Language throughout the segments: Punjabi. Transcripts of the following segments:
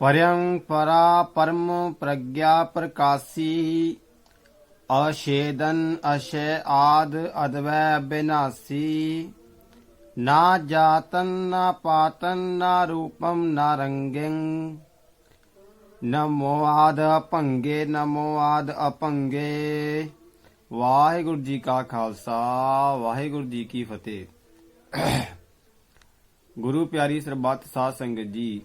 ਪਰੰ ਪਰਾ ਪਰਮ ਪ੍ਰਗਿਆ ਪ੍ਰਕਾਸੀ ਅਸ਼ੇਦਨ ਅਸ਼ੇ ਆਦ ਅਦਵੈ ਬਿਨਾਸੀ। ਨਾ ਜਾਤਨ ਨਾ ਪਾਤਨ ਨਾ ਰੂਪਮ ਨਾ ਰੰਗੰ। ਨਮੋ ਆਦ ਅਪੰਗੇ, ਨਮੋ ਆਦ ਅਪੰਗੇ। ਵਾਹਿਗੁਰੂ ਜੀ ਕਾ ਖਾਲਸਾ, ਵਾਹਿਗੁਰੂ ਜੀ ਕੀ ਫਤਿਹ। ਗੁਰੂ ਪਿਆਰੀ ਸਰਬੱਤ ਸਾਧ ਸੰਗਤ ਜੀ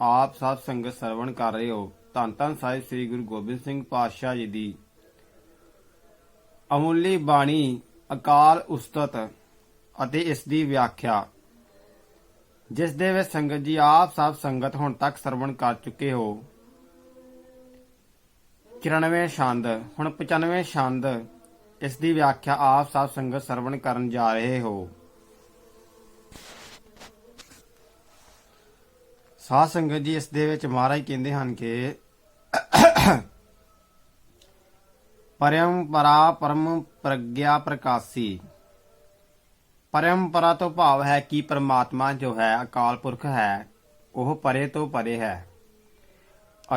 ਆਪ ਸਾਧ ਸੰਗਤ ਸਰਵਣ ਕਰ ਰਹੇ ਹੋ। ਧੰਨ ਧੰਨ ਸਾਹਿਬ ਸ੍ਰੀ ਗੁਰੂ ਗੋਬਿੰਦ ਸਿੰਘ ਪਾਤਸ਼ਾਹ ਜੀ ਦੀ ਅਮੁੱਲੀ ਬਾਣੀ ਅਕਾਲ ਉਸਤਤ ਅਤੇ ਇਸ ਦੀ ਵਿਆਖਿਆ, ਜਿਸ ਦੇ ਵਿੱਚ ਸੰਗਤ ਜੀ ਆਪ ਸਭ ਸੰਗਤ ਹੁਣ ਤੱਕ ਸਰਵਣ ਕਰ ਚੁੱਕੇ ਹੋ। 94 ਛੰਦ, ਹੁਣ 95 ਛੰਦ, ਇਸ ਦੀ ਵਿਆਖਿਆ ਆਪ ਸਭ ਸੰਗਤ ਸਰਵਣ ਕਰਨ ਜਾ ਰਹੇ ਹੋ। ਸਾਧ ਸੰਗਤ ਜੀ ਇਸ ਦੇ ਵਿੱਚ ਮਹਾਰਾਜ ਕਹਿੰਦੇ ਹਨ ਕਿ ਪਰੰਪਰਾ ਪਰਮ ਪ੍ਰਗਿਆ ਪ੍ਰਕਾਸੀ। ਪਰੰਪਰਾ ਤੋਂ ਭਾਵ ਹੈ ਕਿ ਪ੍ਰਮਾਤਮਾ ਜੋ ਹੈ, ਅਕਾਲ ਪੁਰਖ ਹੈ, ਉਹ ਪਰੇ ਤੋਂ ਪਰੇ ਹੈ।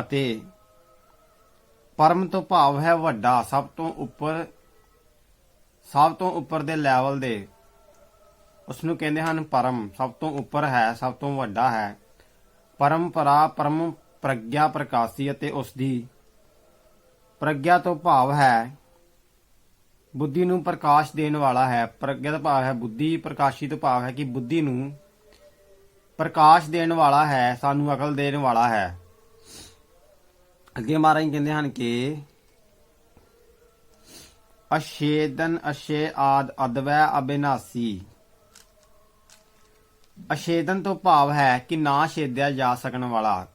ਅਤੇ ਪਰਮ ਤੋਂ ਭਾਵ ਹੈ ਵੱਡਾ, ਸਭ ਤੋਂ ਉੱਪਰ, ਸਭ ਤੋਂ ਉੱਪਰ ਦੇ ਲੈਵਲ ਦੇ। ਉਸ ਨੂੰ ਕਹਿੰਦੇ ਹਨ ਪਰਮ, ਸਭ ਤੋਂ ਉੱਪਰ ਹੈ, ਸਭ ਤੋਂ ਵੱਡਾ ਹੈ। ਪਰੰਪਰਾ, ਪਰਮ ਪ੍ਰਗਿਆ ਪ੍ਰਕਾਸ਼ੀ ਅਤੇ ਉਸ ਦੀ ਪ੍ਰਗਿਆ ਤੋਂ ਭਾਵ ਹੈ, ਬੁੱਧੀ ਨੂੰ ਪ੍ਰਕਾਸ਼ ਦੇਣ ਵਾਲਾ ਹੈ। ਪ੍ਰਗਿਆ ਦਾ ਭਾਵ ਹੈ, ਬੁੱਧੀ ਪ੍ਰਕਾਸ਼ੀ ਤੋਂ ਭਾਵ ਹੈ ਕਿ ਬੁੱਧੀ ਨੂੰ ਪ੍ਰਕਾਸ਼ ਦੇਣ ਵਾਲਾ ਹੈ, ਸਾਨੂੰ ਅਕਲ ਦੇਣ ਵਾਲਾ ਹੈ। ਅੱਗੇ ਮਹਾਰਾਜ ਕਹਿੰਦੇ ਹਨ ਕਿ ਅਸ਼ੇਦਨ ਅਸ਼ੇ ਆਦ ਅਦਵੈ ਅਬਿਨਾਸੀ। ਅਸ਼ੇਦਨ ਤੋਂ ਭਾਵ ਹੈ ਕਿ ਨਾ ਛੇਦਿਆ ਜਾ ਸਕਣ ਵਾਲਾ।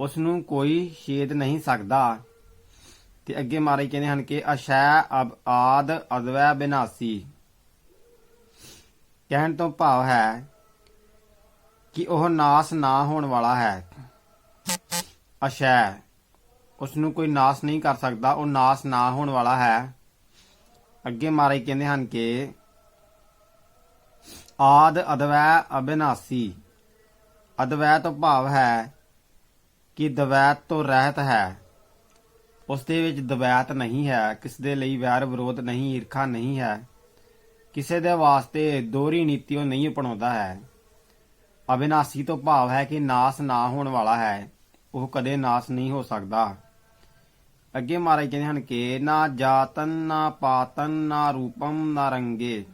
ਉਸ ਨੂੰ ਕੋਈ ਛੇਦ ਨਹੀਂ ਸਕਦਾ। ਤੇ ਅੱਗੇ ਮਾਰੇ ਕਹਿੰਦੇ ਹਨ ਕਿ ਅਸ਼ੈ ਅਬ ਆਦ ਅਦਵੈ ਬਿਨਾਸੀ। ਕਹਿਣ ਤੋਂ ਭਾਵ ਹੈ ਕਿ ਉਹ ਨਾਸ ਨਾ ਹੋਣ ਵਾਲਾ ਹੈ। ਅਸ਼ੈ ਉਸ ਨੂੰ ਕੋਈ ਨਾਸ ਨਹੀਂ ਕਰ ਸਕਦਾ, ਉਹ ਨਾਸ ਨਾ ਹੋਣ ਵਾਲਾ ਹੈ। ਅੱਗੇ ਮਾਰੇ ਕਹਿੰਦੇ ਹਨ ਕਿ ਆਦ ਅਦਵੈ ਅਬਿਨਾਸੀ। ਅਦਵੈ ਤੋਂ ਭਾਵ ਹੈ ਕਿ ਦਵੈਤ ਤੋਂ ਰਹਿਤ ਹੈ। ਉਸ ਦੇ ਵਿੱਚ ਦਵੈਤ ਨਹੀਂ ਹੈ, ਕਿਸ ਦੇ ਲਈ ਵੈਰ ਵਿਰੋਧ ਨਹੀਂ, ਈਰਖਾ ਨਹੀਂ ਹੈ। ਕਿਸੇ ਦੇ ਵਾਸਤੇ ਦੋਹਰੀ ਨੀਤੀ ਉਹ ਨਹੀਂ ਅਪਣਾਉਂਦਾ ਹੈ। ਅਬਿਨਾਸੀ ਤੋਂ ਭਾਵ ਹੈ ਕਿ ਨਾਸ ਨਾ ਹੋਣ ਵਾਲਾ ਹੈ। ਉਹ ਕਦੇ ਨਾਸ ਨਹੀਂ ਹੋ ਸਕਦਾ। ਅੱਗੇ ਮਹਾਰਾਜ ਕਹਿੰਦੇ ਹਨ ਕਿ ਨਾ ਜਾਤਨ, ਨਾ ਪਾਤਨ, ਨਾ ਰੂਪਮ, ਨਾ ਰੰਗੇ।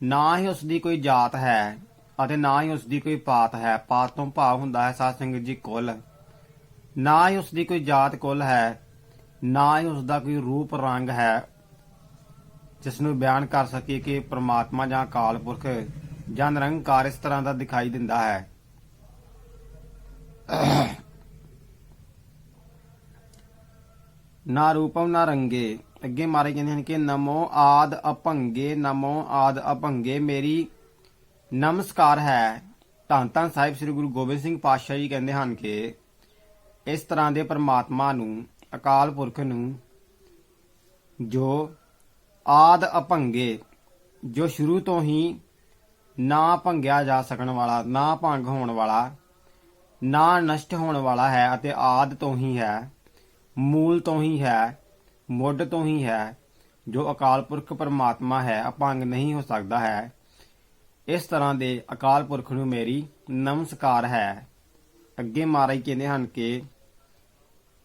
ਨਾ ਹੀ ਉਸ ਦੀ ਕੋਈ ਜਾਤ ਹੈ ਅਤੇ ਨਾ ਹੀ ਉਸ ਦੀ ਕੋਈ ਪਾਤ ਹੈ। ਪਾਤ ਤੋਂ ਭਾਵ ਹੁੰਦਾ ਹੈ ਸਾਧ ਸੰਗਤ ਜੀ ਕੁਲ। ਨਾ ਹੀ ਉਸ ਦੀ ਕੋਈ ਜਾਤ ਕੁਲ ਹੈ, ਨਾ ਹੀ ਉਸ ਦਾ ਕੋਈ ਰੂਪ ਰੰਗ ਹੈ ਜਿਸ ਨੂੰ ਬਿਆਨ ਕਰ ਸਕੀਏ ਕਿ ਪ੍ਰਮਾਤਮਾ ਜਾਂ ਅਕਾਲ ਪੁਰਖ ਜਾਂ ਨਿਰੰਕਾਰ ਇਸ ਤਰ੍ਹਾਂ ਦਾ ਦਿਖਾਈ ਦਿੰਦਾ ਹੈ। ਨਾ ਰੂਪਮ ਨਾ ਰੰਗੇ ਅੱਗੇ ਮਾਰੇ ਕਹਿੰਦੇ ਹਨ ਕਿ ਨਮੋ ਆਦ ਅਪੰਗੇ, ਨਮੋ ਆਦ ਅਭੰਗੇ ਮੇਰੀ ਨਮਸਕਾਰ ਹੈ। ਧੰਨ ਧੰਨ ਸਾਹਿਬ ਸ੍ਰੀ ਗੁਰੂ ਗੋਬਿੰਦ ਸਿੰਘ ਪਾਤਸ਼ਾਹ ਜੀ ਕਹਿੰਦੇ ਹਨ ਕਿ ਇਸ ਤਰ੍ਹਾਂ ਦੇ ਪਰਮਾਤਮਾ ਨੂੰ, ਅਕਾਲ ਪੁਰਖ ਨੂੰ, ਜੋ ਆਦ ਅਭੰਗੇ ਜੋ ਸ਼ੁਰੂ ਤੋਂ ਹੀ ਨਾ ਭੰਗਿਆ ਜਾ ਸਕਣ ਵਾਲਾ, ਨਾ ਭੰਗ ਹੋਣ ਵਾਲਾ, ਨਾ ਨਸ਼ਟ ਹੋਣ ਵਾਲਾ ਹੈ ਅਤੇ ਆਦ ਤੋਂ ਹੀ ਹੈ, ਮੂਲ ਤੋਂ ਹੀ ਹੈ ਮੁੱਢ ਤੋਂ ਹੀ ਹੈ, ਜੋ ਅਕਾਲ ਪੁਰਖ ਪਰਮਾਤਮਾ ਹੈ, ਅਪੰਗ ਨਹੀਂ ਹੋ ਸਕਦਾ ਹੈ। ਇਸ ਤਰ੍ਹਾਂ ਦੇ ਅਕਾਲ ਪੁਰਖ ਨੂੰ ਮੇਰੀ ਨਮਸਕਾਰ ਹੈ। ਅੱਗੇ ਮਹਾਰਾਜ ਕਹਿੰਦੇ ਹਨ ਕਿ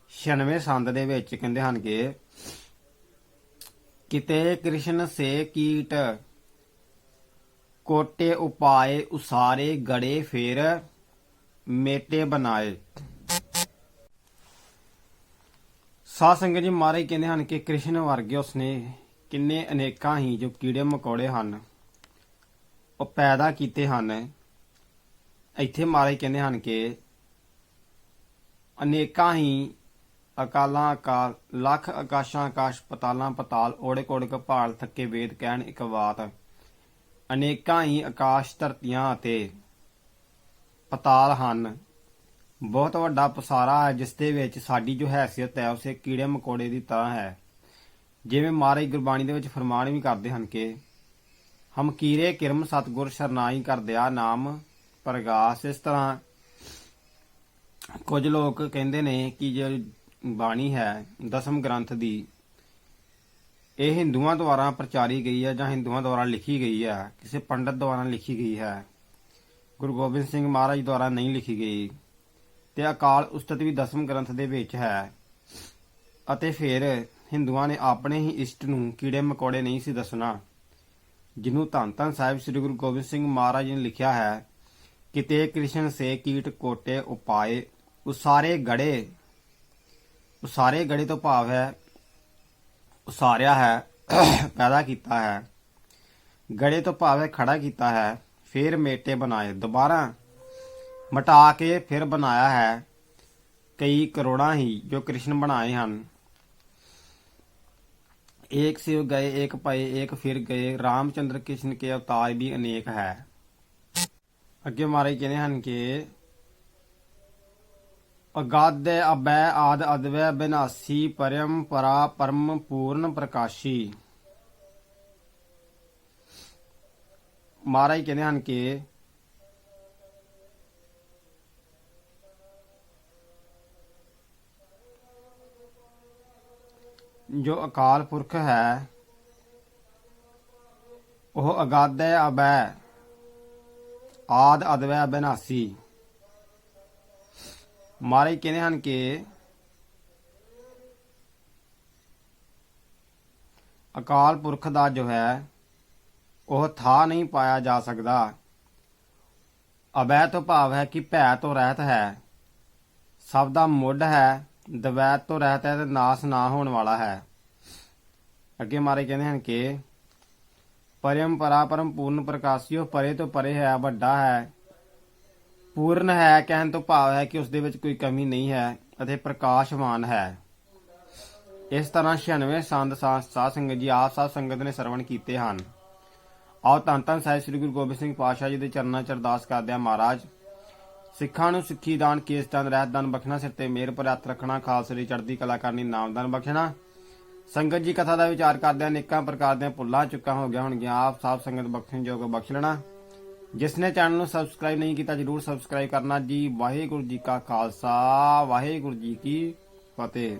96 ਸੰਦ ਦੇ ਵਿੱਚ ਕਹਿੰਦੇ ਹਨ ਕਿ, ਕਿਤੇ ਕ੍ਰਿਸ਼ਨ ਸੇ ਕੀਟ, ਕੋਟੇ ਉਪਾਏ ਉਸਾਰੇ, ਗੜੇ ਫੇਰ ਮੇਟੇ ਬਣਾਏ। ਸਾਧ ਸੰਗਤ ਜੀ ਮਹਾਰਾਜ ਕਹਿੰਦੇ ਹਨ ਕਿ ਕ੍ਰਿਸ਼ਨ ਵਰਗੇ ਉਸਨੇ ਕਿੰਨੇ ਅਨੇਕਾਂ ਹੀ ਜੋ ਕੀੜੇ ਮਕੌੜੇ ਹਨ, ਉਹ ਪੈਦਾ ਕੀਤੇ ਹਨ। ਇੱਥੇ ਮਹਾਰਾਜ ਕਹਿੰਦੇ ਹਨ ਕਿ ਅਨੇਕਾਂ ਹੀ ਅਕਾਲਾਂ ਅਕਾਲ ਲੱਖ ਆਕਾਸ਼ਾਂ ਆਕਾਸ਼ ਪਤਾਲਾਂ ਪਤਾਲ ਓੜੇ ਕੋੜ ਕਪਾਲ ਥੱਕੇ ਵੇਦ ਕਹਿਣ ਇੱਕ ਬਾਤ। ਅਨੇਕਾਂ ਹੀ ਆਕਾਸ਼ ਧਰਤੀਆਂ ਅਤੇ ਪਤਾਲ ਹਨ। ਬਹੁਤ ਵੱਡਾ ਪਸਾਰਾ ਹੈ, ਜਿਸ ਦੇ ਵਿੱਚ ਸਾਡੀ ਜੋ ਹੈਸੀਅਤ ਹੈ, ਉਸੇ ਕੀੜੇ ਮਕੌੜੇ ਦੀ ਤਰ੍ਹਾਂ ਹੈ। ਜਿਵੇਂ ਮਹਾਰਾਜ ਗੁਰਬਾਣੀ ਦੇ ਵਿੱਚ ਫਰਮਾਨ ਵੀ ਕਰਦੇ ਹਨ ਕਿ, ਹਮ ਕੀਰੇ ਕਿਰਮ ਸਤਗੁਰ ਸ਼ਰਨਾਈ ਕਰ ਦਿਆ ਨਾਮ ਪ੍ਰਗਾਸ। ਇਸ ਤਰ੍ਹਾਂ ਕੁਝ ਲੋਕ ਕਹਿੰਦੇ ਨੇ ਕਿ ਜੋ ਬਾਣੀ ਹੈ, ਦਸਮ ਗ੍ਰੰਥ ਦੀ, ਇਹ ਹਿੰਦੂਆਂ ਦੁਆਰਾ ਪ੍ਰਚਾਰੀ ਗਈ ਹੈ ਜਾਂ ਹਿੰਦੂਆਂ ਦੁਆਰਾ ਲਿਖੀ ਗਈ ਹੈ। ਕਿਸੇ ਪੰਡਤ ਦੁਆਰਾ ਲਿਖੀ ਗਈ ਹੈ। ਗੁਰੂ ਗੋਬਿੰਦ ਸਿੰਘ ਮਹਾਰਾਜ ਦੁਆਰਾ ਨਹੀਂ ਲਿਖੀ ਗਈ। ਤੇ ਅਕਾਲ ਉਸਤਤ ਵੀ ਦਸਮ ਗ੍ਰੰਥ ਦੇ ਵਿੱਚ ਹੈ। ਅਤੇ ਫਿਰ ਹਿੰਦੂਆਂ ਨੇ ਆਪਣੇ ਹੀ ਇਸ਼ਟ ਨੂੰ ਕੀੜੇ ਮਕੌੜੇ ਨਹੀਂ ਸੀ ਦੱਸਣਾ। ਜਿਹਨੂੰ ਧੰਨ ਧੰਨ ਸਾਹਿਬ ਸ੍ਰੀ ਗੁਰੂ ਗੋਬਿੰਦ ਸਿੰਘ ਮਹਾਰਾਜ ਨੇ ਲਿਖਿਆ ਹੈ ਕਿਤੇ ਕ੍ਰਿਸ਼ਨ ਸੇ ਕੀਟ ਕੋਟੇ ਉਪਾਏ ਉਸਾਰੇ ਗੜੇ ਉਸਾਰੇ ਗੜੇ ਤੋਂ ਭਾਵ ਹੈ, ਉਸਾਰਿਆ ਹੈ, ਪੈਦਾ ਕੀਤਾ ਹੈ। ਗੜੇ ਤੋਂ ਭਾਵ ਹੈ, ਖੜਾ ਕੀਤਾ ਹੈ, ਫਿਰ ਮੇਟੇ ਬਣਾਏ, ਦੁਬਾਰਾ ਮਟਾ ਕੇ ਫਿਰ ਬਣਾਇਆ ਹੈ ਕਈ ਕਰੋੜਾਂ ਹੀ ਜੋ ਕ੍ਰਿਸ਼ਨ ਬਣਾਏ ਹਨ एक शिव गए एक पाए एक फिर गए रामचंद्र कृष्ण के अवतार भी अनेक है ਅੱਗੇ ਮਾਰੇ ਕਹਿੰਦੇ ਹਨ ਕਿ ਅਗਾਧੇ ਅਬੈ ਆਦ ਅਦਵੈ ਬਿਨਾਸੀ ਪਰਮ ਪਰਾ ਪਰਮ ਪੂਰਨ ਪ੍ਰਕਾਸ਼ੀ ਮਹਾਰਾਜ ਕਹਿੰਦੇ ਹਨ ਕਿ ਜੋ ਅਕਾਲ ਪੁਰਖ ਹੈ, ਉਹ ਅਗਾਧੈ ਅਬੈ, ਆਦ ਅਦਵੈ ਅਬਿਨਾਸੀ। ਮਾਰੇ ਕਹਿੰਦੇ ਹਨ ਕਿ ਅਕਾਲ ਪੁਰਖ ਦਾ ਜੋ ਹੈ, ਉਹ ਥਾ ਨਹੀਂ ਪਾਇਆ ਜਾ ਸਕਦਾ। ਅਬੈ ਤੋਂ ਭਾਵ ਹੈ ਕਿ ਭੈ ਤੋਂ ਰਹਿਤ ਹੈ। ਸਭ ਦਾ ਮੁੱਢ ਹੈ। ਦਵੈਤ ਤੋਂ ਰਹਿਤ ਹੈ ਤੇ ਨਾਸ ਨਾ ਹੋਣ ਵਾਲਾ ਹੈ। ਅੱਗੇ ਮਾਰੇ ਕਹਿੰਦੇ ਹਨ ਕਿ ਪਰਮ ਪੂਰਨ ਪ੍ਰਕਾਸ਼ਿਓ, ਪਰੇ ਤੋਂ ਪਰੇ ਹੈ, ਵੱਡਾ ਹੈ। ਪੂਰਨ ਹੈ ਕਹਿਣ ਤੋਂ ਭਾਵ ਹੈ ਕਿ ਉਸ ਦੇ ਵਿੱਚ ਕੋਈ ਕਮੀ ਨਹੀਂ ਹੈ ਅਤੇ ਪ੍ਰਕਾਸ਼ਮਾਨ ਹੈ। ਇਸ ਤਰ੍ਹਾਂ 96 ਸੰਤ ਸਾਧ ਸੰਗਤ ਜੀ, ਆਪ ਸਾਧ ਸੰਗਤ ਨੇ ਸਰਵਣ ਕੀਤੇ ਹਨ। ਆਓ ਧੰਨ ਧੰਨ ਸਾਹਿਬ ਸ੍ਰੀ ਗੁਰੂ ਗੋਬਿੰਦ ਸਿੰਘ ਪਾਤਸ਼ਾਹ ਜੀ ਦੇ ਚਰਨਾਂ 'ਚ ਅਰਦਾਸ ਕਰਦੇ ਹਾਂ ਮਹਾਰਾਜ। ਸਿੱਖਾਂ ਨੂੰ ਸਿੱਖੀ ਦਾਨ ਕੇਸ ਦਾਨ ਰਹਿਤ ਦਾਨ ਬਖਸ਼ਣਾ, ਸਿਰ ਤੇ ਮਿਹਰ ਪਰ ਹੱਥ ਰੱਖਣਾ, ਖਾਲਸੇ ਦੀ ਚੜ੍ਹਦੀ ਕਲਾ ਕਰਨੀ ਨਾਮਦਾਨ ਬਖਸ਼ਣਾ। ਸੰਗਤ ਜੀ ਕਥਾ ਦਾ ਵਿਚਾਰ ਕਰਦੇ ਅਨੇਕਾਂ ਪ੍ਰਕਾਰ ਦੀਆਂ ਭੁੱਲਾਂ ਚੁੱਕਾ ਹੋ ਗਿਆ ਹੋਣਗੀਆਂ। ਆਪ ਸਾਧ ਸੰਗਤ ਬਖਸ਼ਣ ਜੋਗ ਬਖਸ਼ ਲੈਣਾ। ਜਿਸ ਨੇ ਚੈਨਲ ਨੂੰ ਸਬਸਕ੍ਰਾਈਬ ਨਹੀਂ ਕੀਤਾ, ਜਰੂਰ ਸਬਸਕ੍ਰਾਈਬ ਕਰਨਾ ਜੀ। ਵਾਹਿਗੁਰੂ ਜੀ ਕਾ ਖਾਲਸਾ, ਵਾਹਿਗੁਰੂ ਜੀ ਕੀ ਫਤਿਹ।